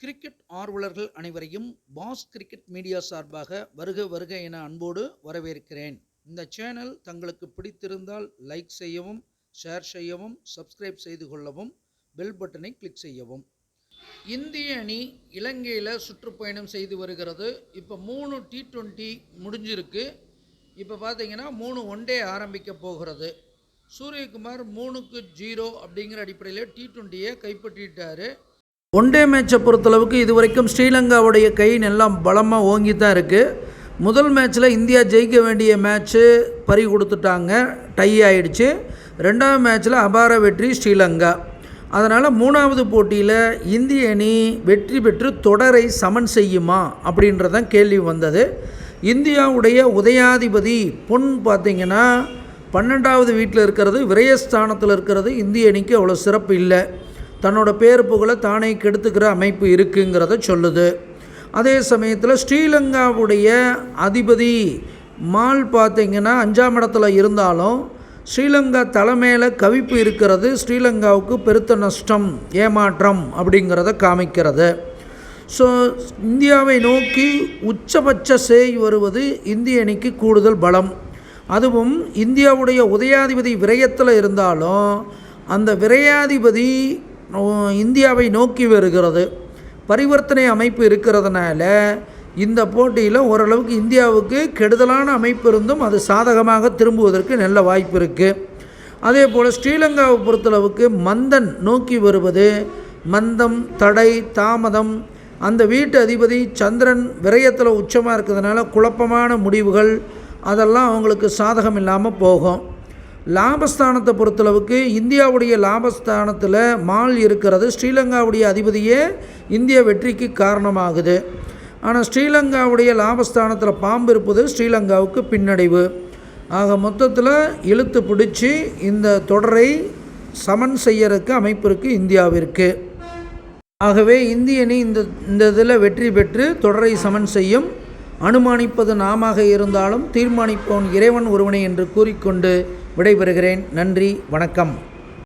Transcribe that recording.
Cricket ஆர்வலர்கள் அனைவரையும் pass cricket media சார்பாக வருக வருக என அன்போடு வரவேற்கிறேன். இந்த சேனல் தங்களுக்கு பிடித்திருந்தால் லைக் செய்யவும் ஷேர் செய்யவும் சப்ஸ்கிரைப் செய்து கொள்ளவும் பெல் பட்டனை கிளிக் செய்யவும். இந்திய அணி இலங்கையில் சுற்றுப்பயணம் செய்து வருகிறது. இப்போ மூணு டி ட்வெண்ட்டி முடிஞ்சிருக்கு. இப்போ பார்த்தீங்கன்னா மூணு ஒன் டே ஆரம்பிக்க போகிறது. சூரியகுமார் மூணுக்கு ஜீரோ அப்படிங்கிற அடிப்படையில் டி ட்வெண்ட்டியை கைப்பற்றிட்டார். ஒன் டே மேட்சை பொறுத்தளவுக்கு இது வரைக்கும் ஸ்ரீலங்காவுடைய கை எல்லாம் பலமாக ஓங்கி தான் இருக்குது முதல் மேட்ச்சில் இந்தியா ஜெயிக்க வேண்டிய மேட்ச்சு பறி கொடுத்துட்டாங்க. டை ஆயிடுச்சு. ரெண்டாவது மேட்ச்சில் அபார வெற்றி ஸ்ரீலங்கா. அதனால் மூணாவது போட்டியில் இந்திய அணி வெற்றி பெற்று தொடரை சமன் செய்யுமா அப்படின்றதான் கேள்வி வந்தது. இந்தியாவுடைய உதயாதிபதி பொன் பார்த்திங்கன்னா பன்னெண்டாவது வீட்டில் இருக்கிறது விரயஸ்தானத்தில் இருக்கிறது. இந்திய அணிக்கு அவ்வளோ சிறப்பு இல்லை. தன்னோட பேர் புகழை தானே கெடுத்துக்கிற அமைப்பு இருக்குங்கிறத சொல்லுது. அதே சமயத்தில் ஸ்ரீலங்காவுடைய அதிபதி மால் பார்த்திங்கன்னா அஞ்சாம் இடத்துல இருந்தாலும் ஸ்ரீலங்கா தலைமையில் கவிப்பு இருக்கிறது ஸ்ரீலங்காவுக்கு பெருத்த நஷ்டம் ஏமாற்றம் அப்படிங்கிறத காமிக்கிறது. ஸோ இந்தியாவை நோக்கி உச்சபட்ச சேய் வருவது இந்திய அணிக்கு கூடுதல் பலம். அதுவும் இந்தியாவுடைய உதயாதிபதி விரயத்தில் இருந்தாலும் அந்த விரையாதிபதி இந்தியாவை நோக்கி வருகிறது. பரிவர்த்தனை அமைப்பு இருக்கிறதுனால இந்த போட்டியில் ஓரளவுக்கு இந்தியாவுக்கு கெடுதலான அமைப்பு இருந்தும் அது சாதகமாக திரும்புவதற்கு நல்ல வாய்ப்பு இருக்குது அதே போல் ஸ்ரீலங்காவை பொறுத்தளவுக்கு மந்தன் நோக்கி வருவது மந்தம் தடை தாமதம் அந்த வீட்டு அதிபதி சந்திரன் விரயத்தில் உச்சமாக இருக்கிறதுனால குழப்பமான முடிவுகள் அதெல்லாம் அவங்களுக்கு சாதகம் இல்லாமல் போகும். லாபஸ்தானத்தை பொறுத்தளவுக்கு இந்தியாவுடைய லாபஸ்தானத்தில் மால் இருக்கிறது. ஸ்ரீலங்காவுடைய அதிபதியே இந்திய வெற்றிக்கு காரணமாகுது. ஆனால் ஸ்ரீலங்காவுடைய லாபஸ்தானத்தில் பாம்பு இருப்பது ஸ்ரீலங்காவுக்கு பின்னடைவு. ஆக மொத்தத்தில் இழுத்து பிடிச்சி இந்த தொடரை சமன் செய்யறதுக்கு அமைப்பு இருக்குது இந்தியாவிற்கு ஆகவே இந்திய அணி இந்த இந்த இதில் வெற்றி பெற்று தொடரை சமன் செய்யும் அனுமானிப்பது நாமாக இருந்தாலும் தீர்மானிப்பவன் இறைவன் ஒருவனை என்று கூறிக்கொண்டு விடைபெறுகிறேன். நன்றி வணக்கம்.